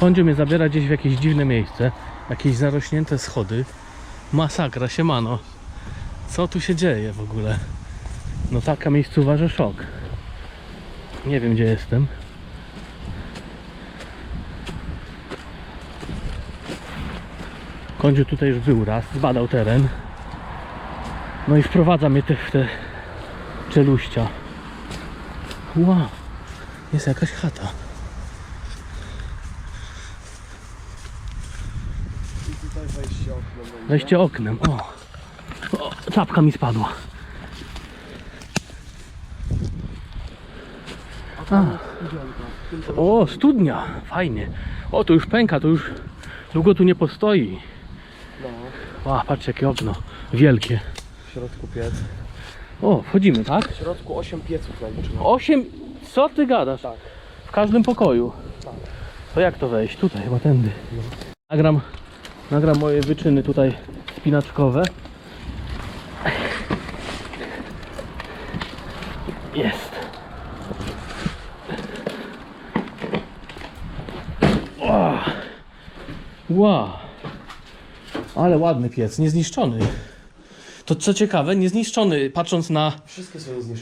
Kądziu mnie zabiera gdzieś w jakieś dziwne miejsce, jakieś zarośnięte schody. Masakra, siemano. Co tu się dzieje w ogóle? No taka miejscowa, że szok. Nie wiem gdzie jestem. Kądziu tutaj już był raz, zbadał teren. No i wprowadza mnie te, w te czeluścia. Wow, jest jakaś chata. I tutaj wejście Wejście oknem. O. o, czapka mi spadła. A. O, studnia, fajnie. O, to już pęka, to już długo tu nie postoi. No, O, patrzcie jakie okno, wielkie. w środku piec. O, wchodzimy, tak? W środku 8 pieców naliczyłem. Osiem, co ty gadasz? Tak. W każdym pokoju. Tak. To jak to wejść? Tutaj, chyba tędy. Nagram, nagram moje wyczyny tutaj spinaczkowe. Jest. O! Wow. Ale ładny piec, niezniszczony. To co ciekawe, niezniszczony, patrząc na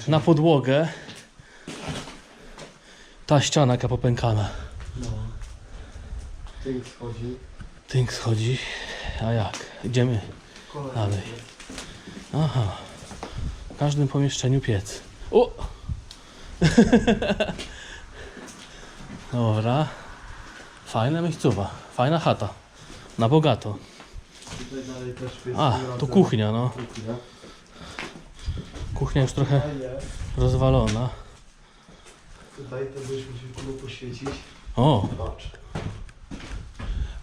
na podłogę. Ta ściana jaka popękana. No. Tynk schodzi. Tynk schodzi. A jak? Idziemy dalej. Aha. W każdym pomieszczeniu piec. O! Dobra. Fajna miejscowa. Fajna chata. Na bogato. A, to kuchnia, no. Kuchnia. Już trochę rozwalona. Tutaj to byśmy się poświecić. O! Patrz.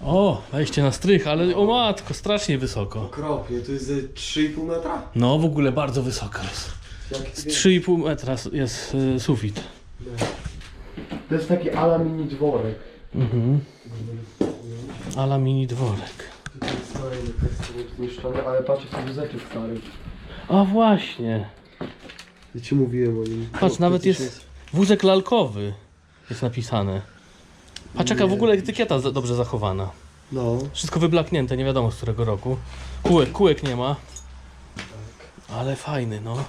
O! Wejście na strych, ale o matko, strasznie wysoko. Okropnie, to jest ze 3,5 metra? No w ogóle bardzo wysoka jest. Z 3,5 metra jest y, sufit. To jest taki ala mini dworek. Mhm. Ala mini dworek. Tutaj jest kolejny tekst zniszczony, ale patrz jaki wózeczek stary. A właśnie. Ja ci mówiłem o nim. Patrz, nawet jest wózek lalkowy. Jest napisane. Patrz jaka w ogóle etykieta za- dobrze zachowana. No, Wszystko wyblaknięte, nie wiadomo z którego roku. Kółek, kółek nie ma. Ale fajny, no.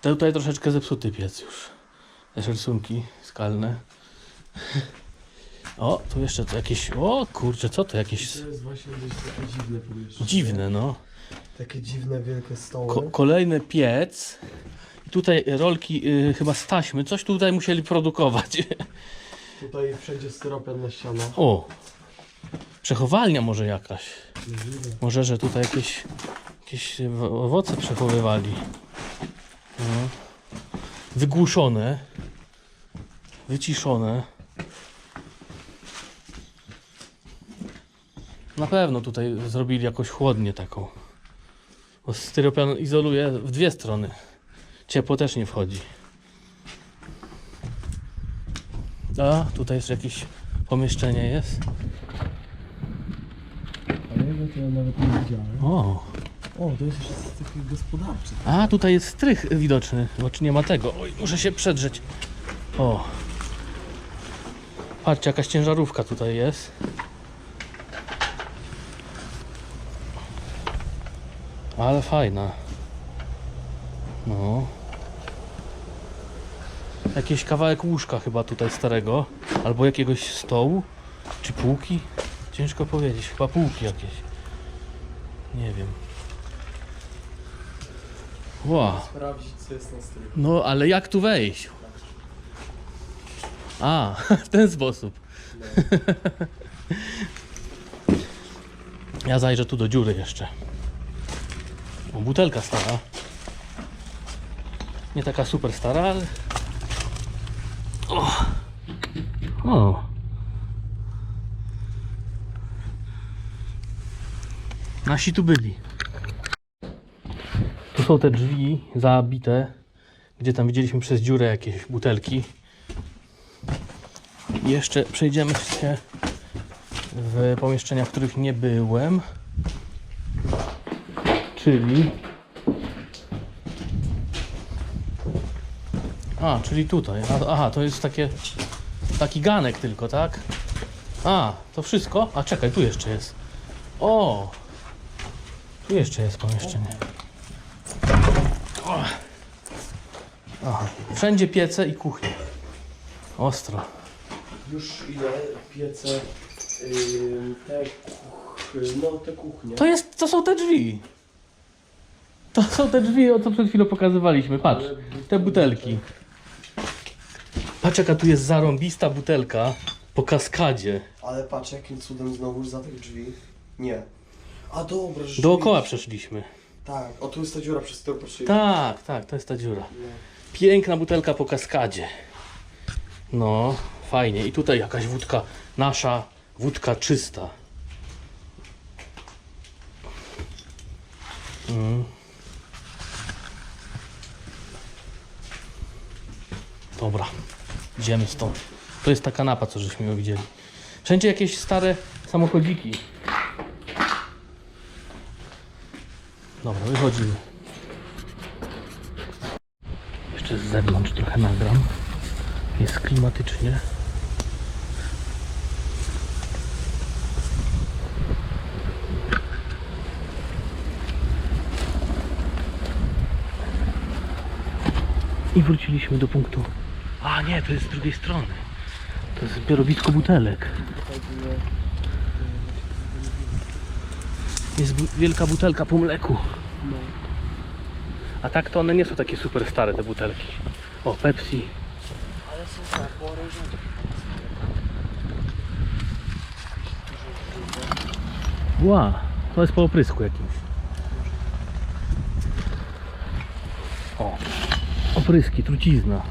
Te- Tutaj troszeczkę zepsuty piec już. Też rysunki skalne. O, tu jeszcze to jakieś... O kurczę, co to jakieś... to jest właśnie dość takie dziwne pomieszczenie. Dziwne, no. Takie dziwne, wielkie stoły. Ko kolejny piec. I Tutaj rolki y, chyba z taśmy. Coś tutaj musieli produkować. Tutaj wszędzie styropian na ścianach. O! Przechowalnia może jakaś. Może, że tutaj jakieś, jakieś owoce przechowywali. No. Wygłuszone. Wyciszone. Na pewno tutaj zrobili jakąś chłodnię taką. Bo styropian izoluje w dwie strony. Ciepło też nie wchodzi. A, tutaj jeszcze jakieś pomieszczenie jest. Ale ja to nawet nie widziałem. O, O, to jest jeszcze taki gospodarczy. a tutaj jest strych widoczny. Znaczy nie ma tego. Oj, muszę się przedrzeć. O. Patrzcie, jakaś ciężarówka tutaj jest. Ale fajna. No. Jakiś kawałek łóżka chyba tutaj starego. Albo jakiegoś stołu. Czy półki? Ciężko powiedzieć. Chyba półki jakieś. Nie wiem. Wow. Sprawdzić co jest na strychu. No, ale jak tu wejść? A, w ten sposób. Ja zajrzę tu do dziury jeszcze. O, butelka stara. Nie taka super stara, ale... O! O. Nasi tu byli. Tu są te drzwi zabite, gdzie tam widzieliśmy przez dziurę jakieś butelki. I Jeszcze przejdziemy się w pomieszczeniach, w których nie byłem. Czyli. A, czyli tutaj. Aha, to jest takie. Taki ganek tylko, tak? A, to wszystko? A czekaj, tu jeszcze jest. O! Tu jeszcze jest pomieszczenie. O. Aha. Wszędzie piece i kuchnie. Ostro. Już ile piece, yy, te kuch... no te kuchnie. To jest, to są te drzwi. To są te drzwi, o co przed chwilą pokazywaliśmy. Patrz, te butelki. Patrz jaka tu jest zarąbista butelka po kaskadzie. Ale patrz jakim cudem znowu za tych drzwi. Nie. A dobra, że Dookoła przeszliśmy. Tak, o tu jest ta dziura, przez którą patrzyliśmy. Tak, tak, to jest ta dziura. No. Piękna butelka po kaskadzie. No, fajnie. I tutaj jakaś wódka, nasza wódka czysta. Mm. Dobra, idziemy stąd. To jest ta kanapa, co żeśmy ją widzieli. Wszędzie jakieś stare samochodziki. Dobra, wychodzimy. Jeszcze z zewnątrz trochę nagram. Jest klimatycznie. I wróciliśmy do punktu. A nie, to jest z drugiej strony. To jest zbiorowisko butelek. Jest wielka butelka po mleku. A tak to one nie są takie super stare te butelki. O, Pepsi. Ale są tak. Ła, to jest po oprysku jakimś. O, opryski, trucizna.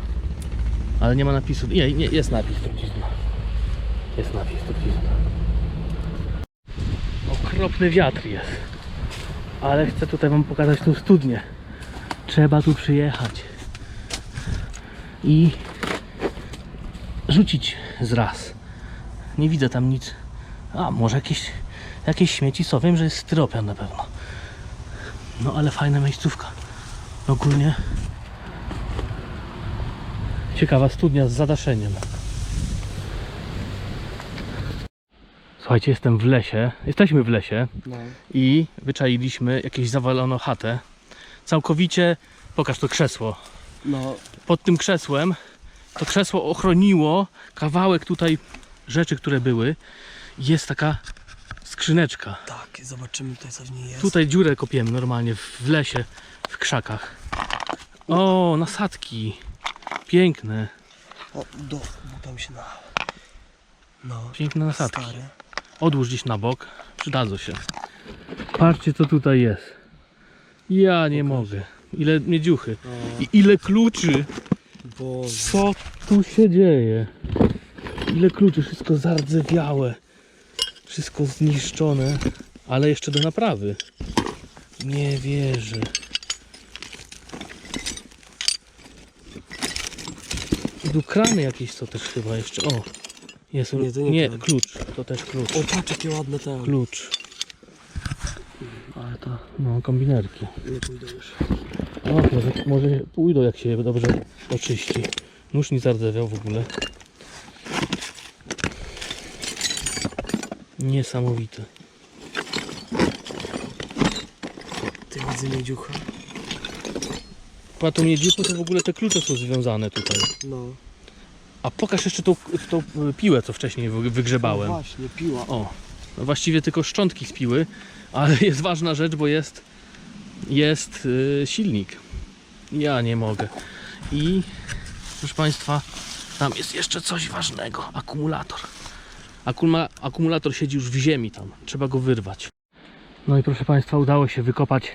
Ale nie ma napisu. Nie, nie jest napis trucizna. Jest napis trucizna. Okropny wiatr jest. Ale chcę tutaj wam pokazać tą studnię. Trzeba tu przyjechać. I rzucić z raz. Nie widzę tam nic. A, może jakieś, jakieś śmieci są. Wiem, że jest styropian na pewno. No ale fajna miejscówka. Ogólnie ciekawa studnia z zadaszeniem. Słuchajcie, jestem w lesie. Jesteśmy w lesie No. i wyczailiśmy jakieś zawaloną chatę. Całkowicie, pokaż to krzesło. No, Pod tym krzesłem to krzesło ochroniło kawałek tutaj rzeczy, które były. Jest taka skrzyneczka. tak, zobaczymy tutaj co w niej jest. Tutaj dziurę kopiemy normalnie w lesie, w krzakach. O, nasadki. Piękne, O, do, tam się na... No, piękne nasadki. stary. Odłóż gdzieś na bok, przydadzą się. Patrzcie co tutaj jest. Ja nie mogę. Ile miedziuchy. I ile kluczy. Boże. Co tu się dzieje? Ile kluczy, wszystko zardzewiałe. Wszystko zniszczone, ale jeszcze do naprawy. Nie wierzę. Tu krany jakieś są też chyba jeszcze. O, jest. Nie, to nie nie klucz. To też klucz. O, patrz jakie ładne te. Klucz. Ale to, no, kombinerki. Nie pójdę już. Może, może pójdą jak się dobrze oczyści. Nóż nie zardzewiał w ogóle. Niesamowite. Ty widzę miedziucha. Po tą miedziuchu to w ogóle te klucze są związane tutaj. No. A pokaż jeszcze tą, tą e, piłę, co wcześniej wy- no wygrzebałem. właśnie, piła. O, no właściwie tylko szczątki z piły, ale jest ważna rzecz, bo jest, jest yy, silnik. Ja nie mogę. I proszę Państwa, tam jest jeszcze coś ważnego. Akumulator. Akumula akumulator siedzi już w ziemi tam. Trzeba go wyrwać. No i proszę Państwa, udało się wykopać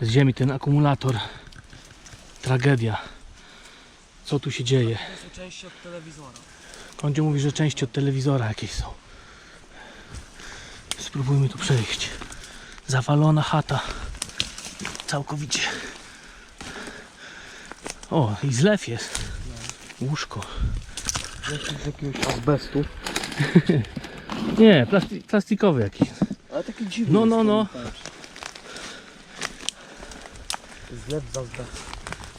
z ziemi ten akumulator. Tragedia. Co tu się dzieje? To są części od telewizora. Mówi, że części od telewizora jakieś są. Spróbujmy tu przejść. Zawalona chata. Całkowicie. O, i zlew jest. Łóżko. Jakiś z jakiegoś azbestu. Nie, plasti plastikowy jakiś. Ale taki dziwny. No, no, no. Zlew z azbestu.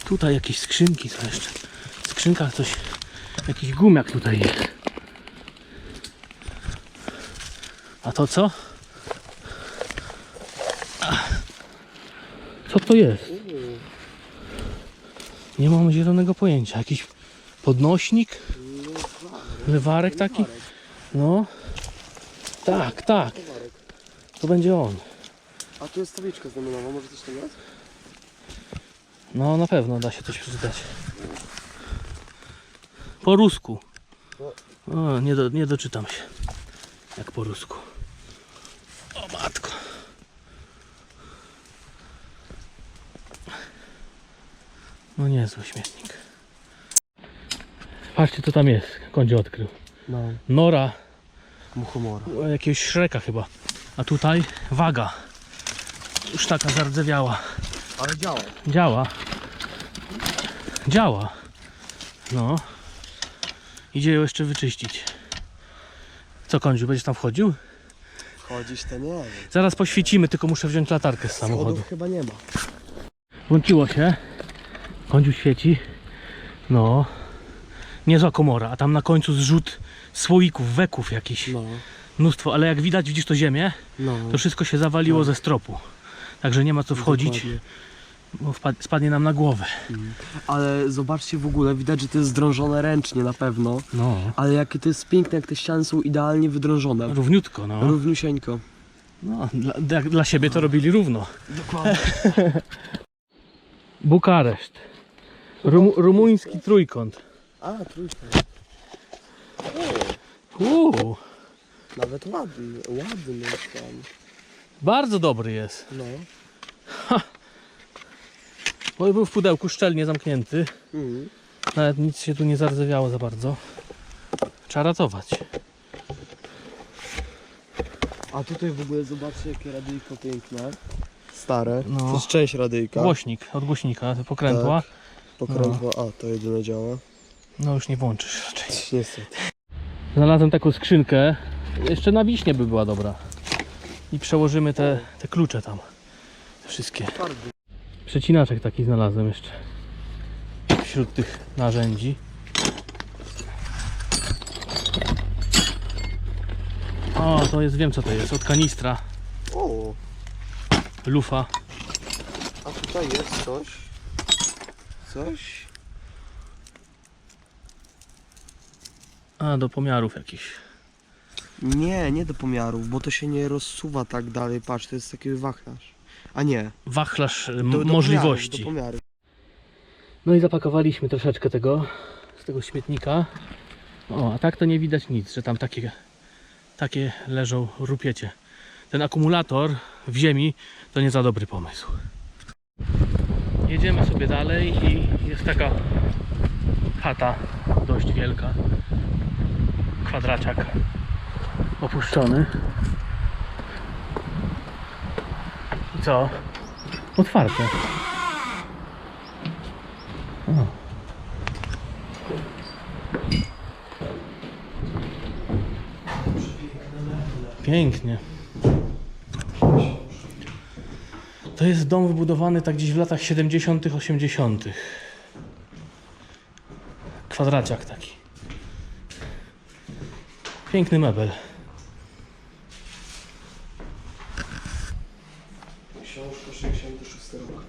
Tutaj jakieś skrzynki są jeszcze. W skrzynkach coś. Jakiś gumiak tutaj jest. A to co? Co to jest? Nie mam zielonego pojęcia. Jakiś podnośnik? Lewarek taki? No. Tak, tak. To będzie on. A tu jest tabliczka znamionowa, może coś tam jest? No na pewno da się coś przeczytać. Po rusku. O, nie, do, nie doczytam się. Jak po rusku. O matko. No niezły śmietnik. Patrzcie co tam jest. Kądzie odkrył. No. Nora Muchomora. jakiegoś szreka chyba. A tutaj waga. Już taka zardzewiała. Ale działa. Działa. Działa. No. Idzie ją jeszcze wyczyścić. Co Kądziu, będziesz tam wchodził? Chodzić to nie. Zaraz poświecimy, tylko muszę wziąć latarkę z samochodu. Schodów chyba nie ma. Włączyło się. Kądziu świeci. No. Niezła komora, a tam na końcu zrzut słoików, weków jakiś. No. Mnóstwo, ale jak widać, widzisz to ziemię, No. to wszystko się zawaliło ze stropu. Także nie ma co wchodzić, Dokładnie. bo wpad- spadnie nam na głowę. Ale zobaczcie w ogóle, widać, że to jest zdrążone ręcznie na pewno. No. Ale jakie to jest piękne, jak te ściany są idealnie wydrążone. Równiutko, no. Równiusieńko. No, dla, dla, dla siebie to robili równo. Dokładnie. Bukareszt. Rum, rumuński trójkąt. A, trójka. Uuu, Nawet ładny, ładny jest tam. Bardzo dobry jest. No. Bo był w pudełku szczelnie zamknięty. Mhm. Nawet nic się tu nie zardzewiało za bardzo. Trzeba ratować. A tutaj w ogóle zobaczcie, jakie radyjko piękne. Stare. No. To jest część radyjka. Głośnik od głośnika, te pokrętła. Pokrętło. A, to jedyne działa. No już nie włączysz raczej. Niestety. Znalazłem taką skrzynkę. Jeszcze na wiśnie by była dobra. I przełożymy te, te klucze tam. Te wszystkie. Przecinaczek taki znalazłem jeszcze. Wśród tych narzędzi. O, to jest, wiem co to jest. Od kanistra. O, Lufa. a tutaj jest coś. Coś? A, do pomiarów jakichś. Nie, nie do pomiarów, bo to się nie rozsuwa tak dalej. Patrz, to jest taki wachlarz. A nie. Wachlarz Do, do możliwości. Pomiarów, do pomiarów. No i zapakowaliśmy troszeczkę tego z tego śmietnika. O, a tak to nie widać nic, że tam takie, takie leżą rupiecie. Ten akumulator w ziemi to nie za dobry pomysł. Jedziemy sobie dalej i jest taka chata dość wielka. Kwadraciak opuszczony. I co? Otwarte. Pięknie. To jest dom wybudowany tak gdzieś w latach 70., 80. Kwadraciak taki. Piękny mebel. Książka 66 rok.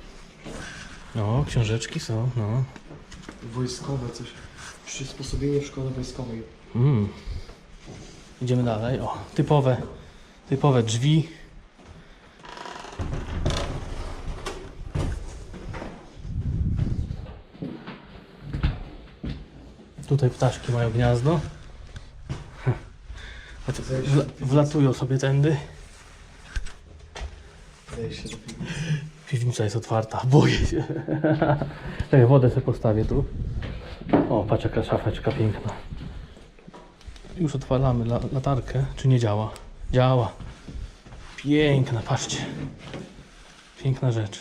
No, książeczki są, no. Wojskowe coś. Przysposobienie w szkole wojskowej. Mm. Idziemy dalej. O, typowe, typowe drzwi. Tutaj ptaszki mają gniazdo. To wla- Wlatują sobie tędy. Zdaje się do piwnicy. Piwnica jest otwarta, boję się. Czekaj, wodę sobie postawię tu. O, patrz jaka szafeczka piękna. Już odpalamy la latarkę, czy nie działa? Działa. Piękna, patrzcie. Piękna rzecz.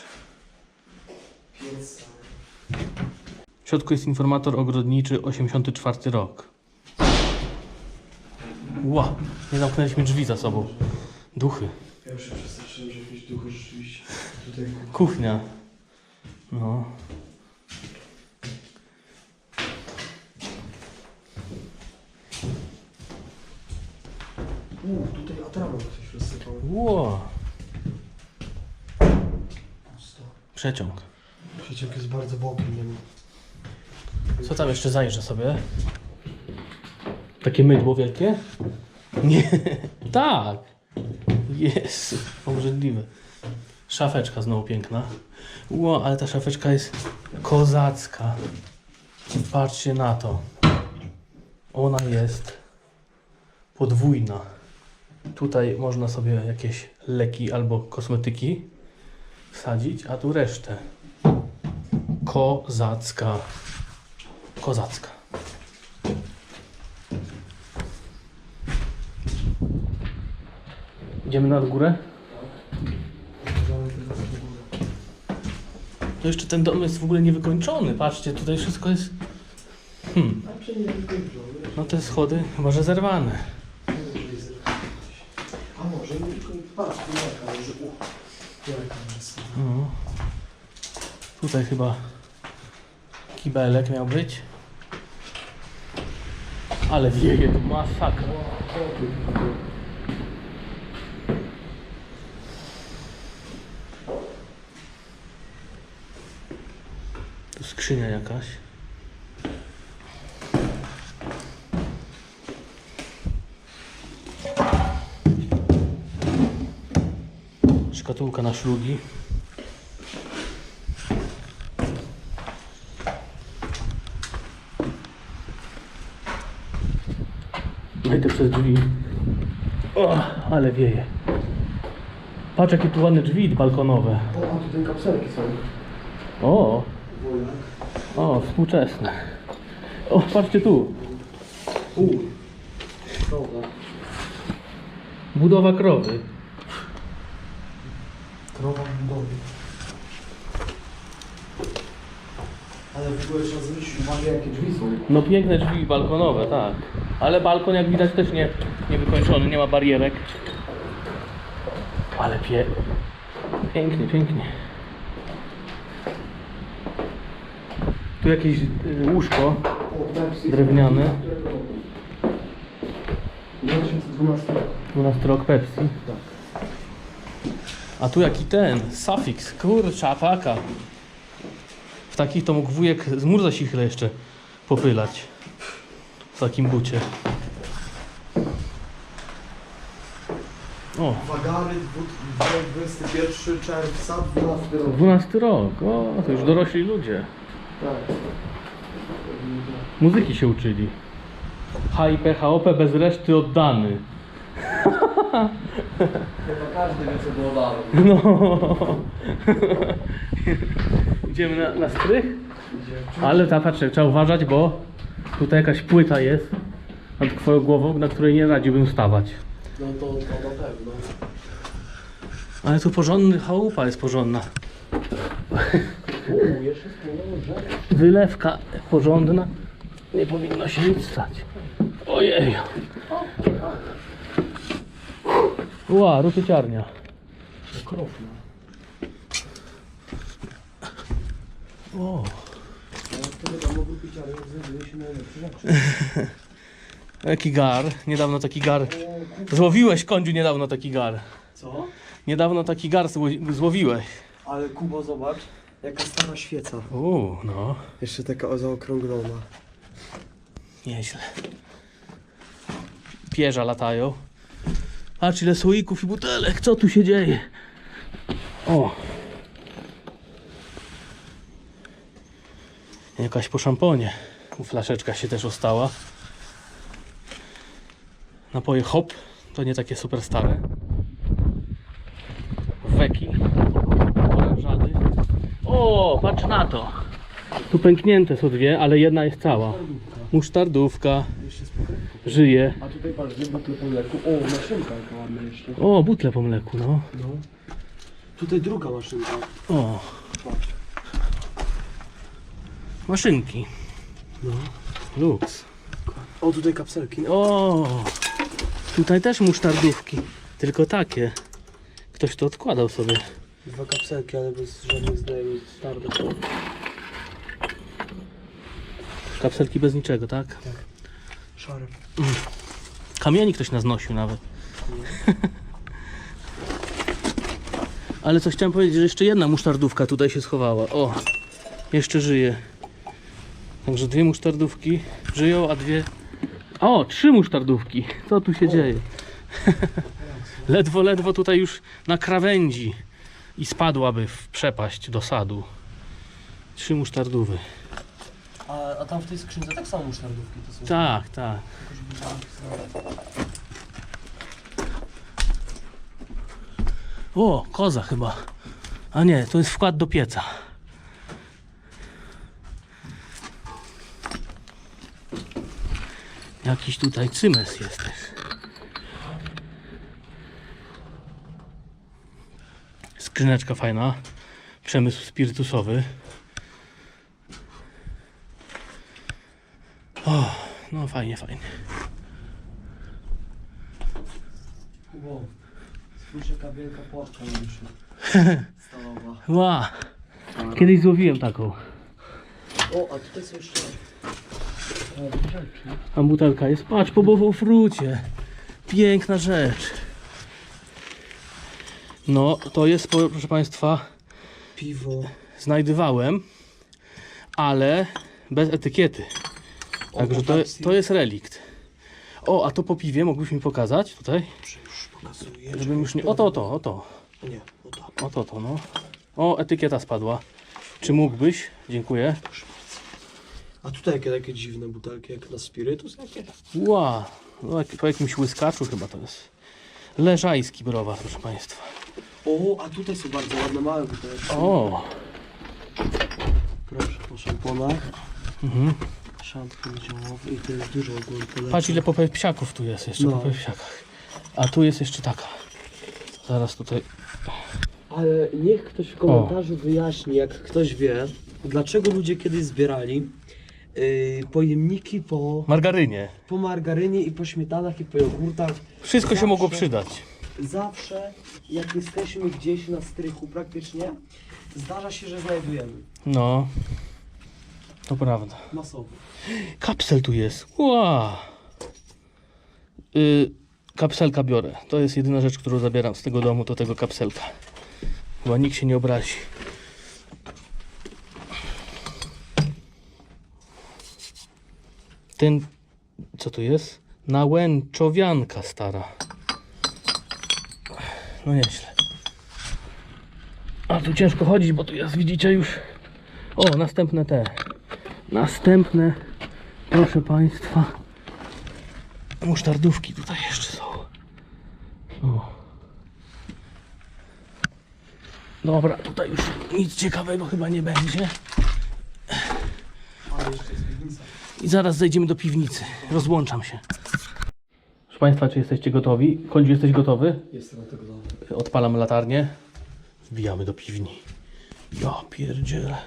W środku jest informator ogrodniczy 84 rok. Ła, nie zamknęliśmy drzwi za sobą. Duchy. Ja już się przestraszyłem, że jakieś duchy rzeczywiście tutaj Kuchnia. No. Uuu, tutaj atrament coś rozsypał. Ło, przeciąg. Przeciąg jest bardzo bokiem, nie wiem. Co tam jeszcze zajrzę sobie? Takie mydło wielkie? Nie, tak. Jest, obrzydliwe. Szafeczka znowu piękna. Ło, ale ta szafeczka jest kozacka. Patrzcie na to. Ona jest podwójna. Tutaj można sobie jakieś leki albo kosmetyki wsadzić, a tu resztę. Kozacka. Kozacka. Idziemy na górę? To jeszcze ten dom jest w ogóle niewykończony. Patrzcie, tutaj wszystko jest. Hmm. No te schody chyba że zerwane. A może nie tu jaka. Tutaj chyba kibelek miał być. Ale wieje tu masakra. Tu skrzynia jakaś. Szkatułka na szlugi. Wejdę przez drzwi. O, ale wieje. Patrz jakie tu ładne drzwi balkonowe. O, a tutaj kapselki są. O, współczesne. O, patrzcie tu. Dobra. Budowa krowy. Krowa w budowie. Ale w ogóle trzeba zwrócić uwagę, jakie drzwi są. No piękne drzwi balkonowe, tak. Ale balkon jak widać też nie, nie wykończony, nie ma barierek. Ale pie... Pięknie, pięknie. Tu jakieś y, łóżko drewniane. 2012 rok. 12 rok Pepsi. A tu jaki ten, sufiks, kurcza paka. W takich to mógł wujek z mur zasichle jeszcze popylać. W takim bucie. O, Wagary, dwu- 21 czerwca, 12 rok. 12 rok, o, to już dorośli ludzie. Tak. Muzyki się uczyli. HIP, HOP bez reszty oddany. Chyba każdy wie, co było dalej. No. Idziemy na, na strych? Ale ta patrzę, trzeba uważać, bo tutaj jakaś płyta jest nad twoją głową, na której nie radziłbym stawać. No to, to na pewno. Ale tu porządny chałupa jest porządna. Wylewka porządna. Nie powinno się nic stać. Ojej. Ła, rutyciarnia. Okropne. O. Jaki gar. Niedawno taki gar. Złowiłeś kądziu niedawno taki gar. Co? Niedawno taki gar zło- złowiłeś. Ale Kubo, zobacz, jaka stara świeca. Uuu, no. Jeszcze taka zaokrąglona. Nieźle. Pierza latają. Patrz ile słoików i butelek. Co tu się dzieje? O. Jakaś po szamponie. Flaszeczka się też ostała. Napoje hop. To nie takie super stare. Weki. O, patrz na to. Tu pęknięte są dwie, ale jedna jest cała. Musztardówka. Żyje. A tutaj patrz, dwie butle po mleku. O, maszynka jaka ładna jeszcze. O, butle po mleku, no. No. Tutaj druga maszynka. O, Patrz. maszynki. No. Lux. O, tutaj kapselki. O, tutaj też musztardówki. Tylko takie. Ktoś to odkładał sobie. Dwa kapselki, ale bez żadnych znajomych twarde. Kapselki bez niczego, tak? Szare. Kamieni ktoś nas nosił nawet. Ale coś chciałem powiedzieć, że jeszcze jedna musztardówka tutaj się schowała. O, jeszcze żyje. Także dwie musztardówki żyją, a dwie... O, trzy musztardówki. Co tu się dzieje? ledwo, ledwo tutaj już na krawędzi i spadłaby w przepaść do sadu. Trzy musztardówy. A, a tam w tej skrzynce tak samo musztardówki to są. Tak, tak. O, koza chyba. A nie, to jest wkład do pieca. Jakiś tutaj cymes jest Skrzyneczka fajna. Przemysł spirytusowy. O, no fajnie, fajnie. Wow. Spójrz jaka wielka płatka już stalowa. Ła, kiedyś złowiłem taką. O, a tutaj są jeszcze... A butelka jest, patrz, po bowofrucie. Piękna rzecz. No, to jest, proszę Państwa, Piwo. znajdywałem, ale bez etykiety. Także to, to jest relikt. O, a to po piwie mógłbyś mi pokazać tutaj? Już pokazuję. Żebym już nie... Oto, oto, oto. Nie, o tak. Oto, to no. O, etykieta spadła. Czy mógłbyś? Dziękuję. A tutaj jakie takie dziwne butelki, jak na spirytus jakie? Ła, no, jak- po jakimś łyskaczu chyba to jest. Leżajski browar, proszę Państwa. O, a tutaj są bardzo ładne małe butelki. O, Proszę, po szamponach. mhm. Szampon ziołowy i to jest dużo ogólnie polecam. patrz ile psiaków tu jest jeszcze, No. po psiakach. A tu jest jeszcze taka. Zaraz tutaj. Ale niech ktoś w komentarzu wyjaśni, jak ktoś wie, dlaczego ludzie kiedyś zbierali yy, pojemniki po, Margarynie. po margarynie i po śmietanach i po jogurtach. Wszystko się Zawsze- mogło przydać. Zawsze, jak jesteśmy gdzieś na strychu praktycznie, zdarza się, że znajdujemy. No. To prawda. Masowo. Kapsel tu jest. Ła. Y, kapselka biorę. To jest jedyna rzecz, którą zabieram z tego domu, to tego kapselka. Chyba nikt się nie obrazi. Ten, co tu jest? Nałęczowianka stara. No nieźle. A tu ciężko chodzić, bo tu jest, widzicie już. O, następne te. Następne, proszę Państwa, musztardówki tutaj jeszcze są. O. Dobra, tutaj już nic ciekawego chyba nie będzie. Ale jeszcze jest piwnica. I zaraz zejdziemy do piwnicy. Rozłączam się. Proszę Państwa, czy jesteście gotowi? Końcu jesteś gotowy? Jestem na domu. Odpalam latarnię. Wbijamy do piwni. Ja pierdzielę.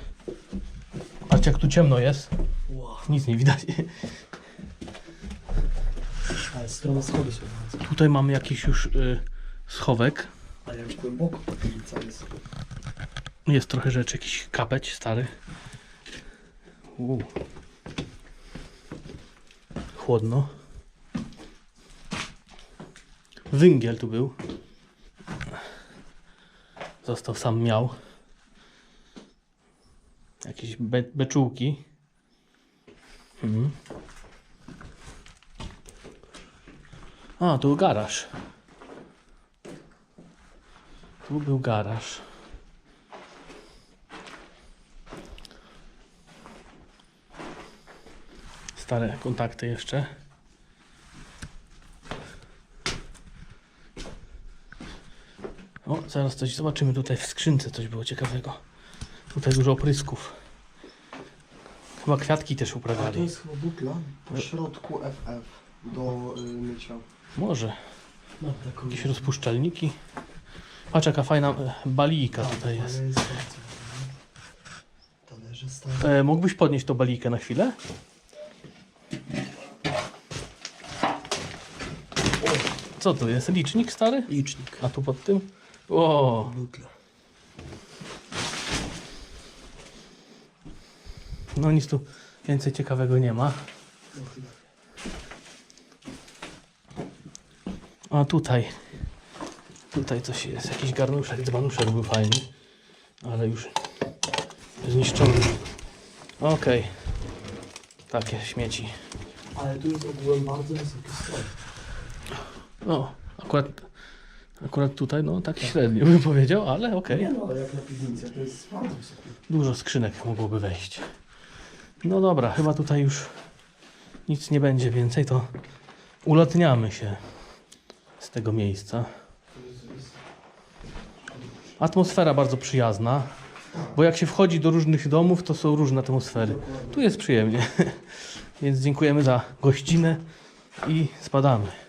Patrzcie jak tu ciemno jest. Nic nie widać. Ale strona schody bardzo. Tutaj mamy jakiś już y, schowek. A jak głęboko ta piwnica jest. Jest trochę rzeczy, jakiś kapeć stary. U. Chłodno. Węgiel tu był. Został sam miał. Jakieś be beczułki. Mhm. A, tu garaż. Tu był garaż. Stare kontakty jeszcze. O, zaraz coś zobaczymy tutaj w skrzynce, coś było ciekawego. Tutaj dużo oprysków. Chyba kwiatki też A to uprawiali. jest chyba butla po środku FF do y, mycia. Może. Mam taką. Jakieś rozpuszczalniki. Patrz jaka fajna e, balijka tutaj jest. Talerze stare. E, mógłbyś podnieść tą balijkę na chwilę? Co tu jest? Licznik stary? Licznik. A tu pod tym? O, Butla. no nic tu więcej ciekawego nie ma. A tutaj, tutaj coś jest, jakiś garnuszek, dzbanuszek był fajny, ale już zniszczony. Okej, takie śmieci. Ale tu jest ogółem bardzo wysoki sklep. No, akurat, akurat tutaj, no tak średnio bym powiedział, ale okej. Nie no, ale jak na piwnicę, to jest bardzo wysoki. Dużo skrzynek mogłoby wejść. No dobra, chyba tutaj już nic nie będzie więcej, to ulotniamy się z tego miejsca. Atmosfera bardzo przyjazna, bo jak się wchodzi do różnych domów, to są różne atmosfery. Tu jest przyjemnie, więc dziękujemy za gościnę i spadamy.